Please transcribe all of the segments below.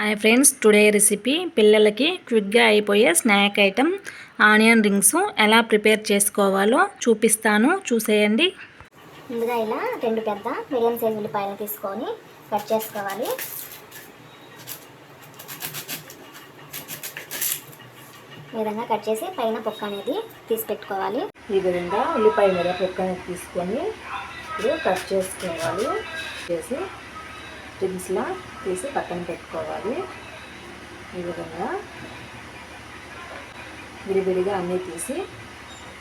Hi friends today recipe పిల్లలకి క్విక్గా అయిపోయే స్నాక్ ఐటమ్ ఆనియన్ రింగ్స్ ఎలా ప్రిపేర్ చేసుకోవాలో చూపిస్తాను. చూసేయండి. ముందుగా ఇలా రెండు పెద్ద మీడియం సైజ్ ఉల్లిపాయలు తీసుకొని కట్ చేసుకోవాలి. విధంగా కట్ చేసి పైన పొక్క అనేది తీసి పెట్టుకోవాలి. ఈ విధంగా ఉల్లిపాయ మీద పొక్కని తీసుకొని ఇప్పుడు కట్ చేసుకోవాలి. చేసి రింగ్స్లా తీసి పక్కన పెట్టుకోవాలి. ఈ విధంగా విడివిడిగా అన్నీ తీసి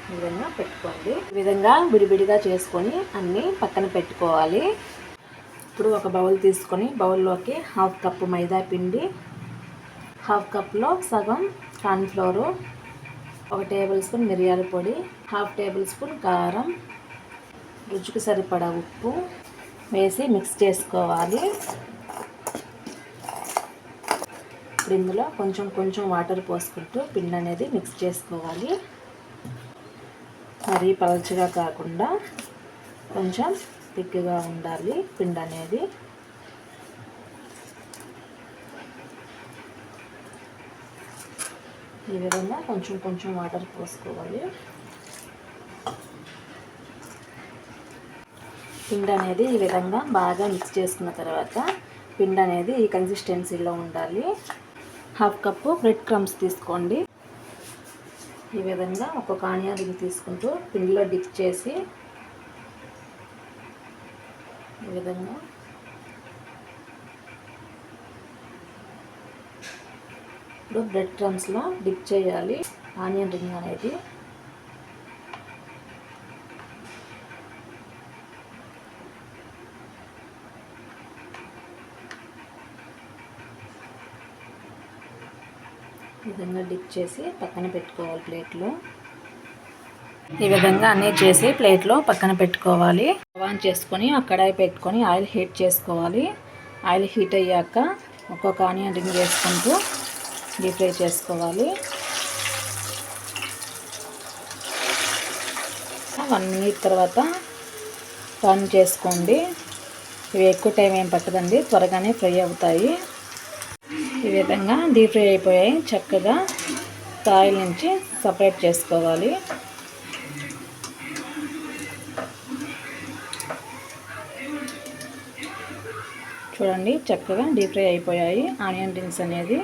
ఈ విధంగా పెట్టుకోండి. ఈ విధంగా విడివిడిగా చేసుకొని అన్నీ పక్కన పెట్టుకోవాలి. ఇప్పుడు ఒక బౌల్ తీసుకొని బౌల్లోకి హాఫ్ కప్పు మైదా పిండి హాఫ్ కప్లో సగం కార్న్ఫ్లోరు ఒక టేబుల్ స్పూన్ మిరియాల పొడి హాఫ్ టేబుల్ స్పూన్ కారం రుచికి సరిపడా ఉప్పు వేసి మిక్స్ చేసుకోవాలి. ఇప్పుడు ఇందులో కొంచెం కొంచెం వాటర్ పోసుకుంటూ పిండి అనేది మిక్స్ చేసుకోవాలి. మరీ పలచగా కాకుండా కొంచెం థిక్గా ఉండాలి పిండి అనేది. ఈ విధంగా కొంచెం కొంచెం వాటర్ పోసుకోవాలి. పిండి అనేది ఈ విధంగా బాగా మిక్స్ చేసుకున్న తర్వాత పిండి అనేది ఈ కన్సిస్టెన్సీలో ఉండాలి. హాఫ్ కప్పు బ్రెడ్ క్రమ్స్ తీసుకోండి. ఈ విధంగా ఒక్కొక్క ఆనియన్ రింగ్ తీసుకుంటూ పిండిలో డిప్ చేసి ఈ విధంగా ఇప్పుడు బ్రెడ్ క్రమ్స్లో డిప్ చేయాలి. ఆనియన్ రింగ్ అనేది విధంగా డిప్ చేసి పక్కన పెట్టుకోవాలి ప్లేట్లో ఈ విధంగా అన్నీ చేసి ప్లేట్లో పక్కన పెట్టుకోవాలి. ఆన్ చేసుకొని ఆ కడాయి పెట్టుకొని ఆయిల్ హీట్ చేసుకోవాలి. ఆయిల్ హీట్ అయ్యాక ఒక్కొక్క ఆనియన్ రింగ్ వేసుకుంటూ డీప్ ఫ్రై చేసుకోవాలి. వన్ మినిట్ తర్వాత టర్న్ చేసుకోండి. ఇవి ఎక్కువ టైం ఏం పట్టదండి త్వరగానే ఫ్రై అవుతాయి. ఈ విధంగా డీప్ ఫ్రై అయిపోయాయి. చక్కగా ఆయిల్ నుంచి సపరేట్ చేసుకోవాలి. చూడండి చక్కగా డీప్ ఫ్రై అయిపోయాయి. ఆనియన్ రింగ్స్ అనేది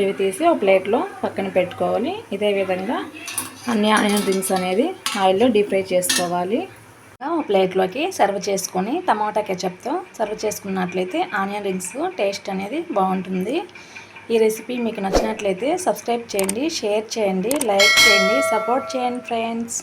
ఇవి తీసి ఒక ప్లేట్లో పక్కన పెట్టుకోవాలి. ఇదే విధంగా అన్ని ఆనియన్ రింగ్స్ అనేది ఆయిల్లో డీప్ ఫ్రై చేసుకోవాలి. ప్లేట్లోకి సర్వ్ చేసుకొని టమాటా కెచప్తో సర్వ్ చేసుకున్నట్లయితే ఆనియన్ రింగ్స్ టేస్ట్ అనేది బాగుంటుంది. ఈ రెసిపీ మీకు నచ్చినట్లయితే సబ్స్క్రైబ్ చేయండి షేర్ చేయండి లైక్ చేయండి సపోర్ట్ చేయండి ఫ్రెండ్స్.